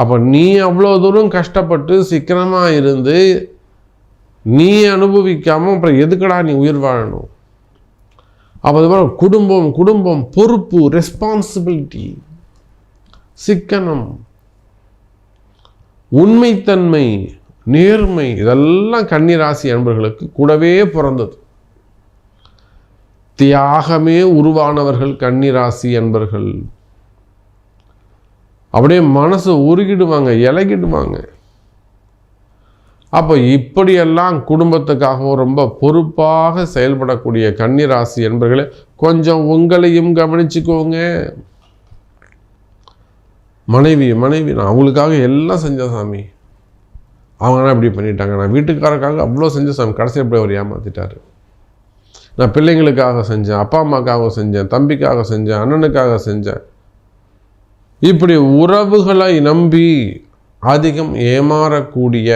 அப்போ நீ அவ்வளோ தூரம் கஷ்டப்பட்டு சிக்கனமாக இருந்து நீ அனுபவிக்காமல் அப்புறம் எதுக்கடா நீ உயிர் வாழணும்? அப்போ அதுக்கப்புறம் குடும்பம் குடும்பம் பொறுப்பு ரெஸ்பான்சிபிலிட்டி சிக்கனம் உண்மைத்தன்மை நேர்மை இதெல்லாம் கன்னிராசி அன்பர்களுக்கு கூடவே பிறந்தது. தியாகமே உருவானவர்கள் கன்னிராசி அன்பர்கள். அப்படியே மனசு உருகிடுவாங்க இலகிடுவாங்க. அப்போ இப்படியெல்லாம் குடும்பத்துக்காகவும் ரொம்ப பொறுப்பாக செயல்படக்கூடிய கன்னிராசி என்பர்களே கொஞ்சம் உங்களையும் கவனிச்சுக்கோங்க. மனைவி மனைவி நான் அவங்களுக்காக எல்லாம் செஞ்ச சாமி. அவங்களாம் இப்படி பண்ணிட்டாங்க. நான் வீட்டுக்காரருக்காக அவ்வளோ செஞ்ச சாமி. கடைசி எப்படி அவர் ஏமாத்திட்டாரு. நான் பிள்ளைங்களுக்காக செஞ்சேன் அப்பா அம்மாக்காக செஞ்சேன் தம்பிக்காக செஞ்சேன் அண்ணனுக்காக செஞ்சேன். இப்படி உறவுகளை நம்பி அதிகம் ஏமாறக்கூடிய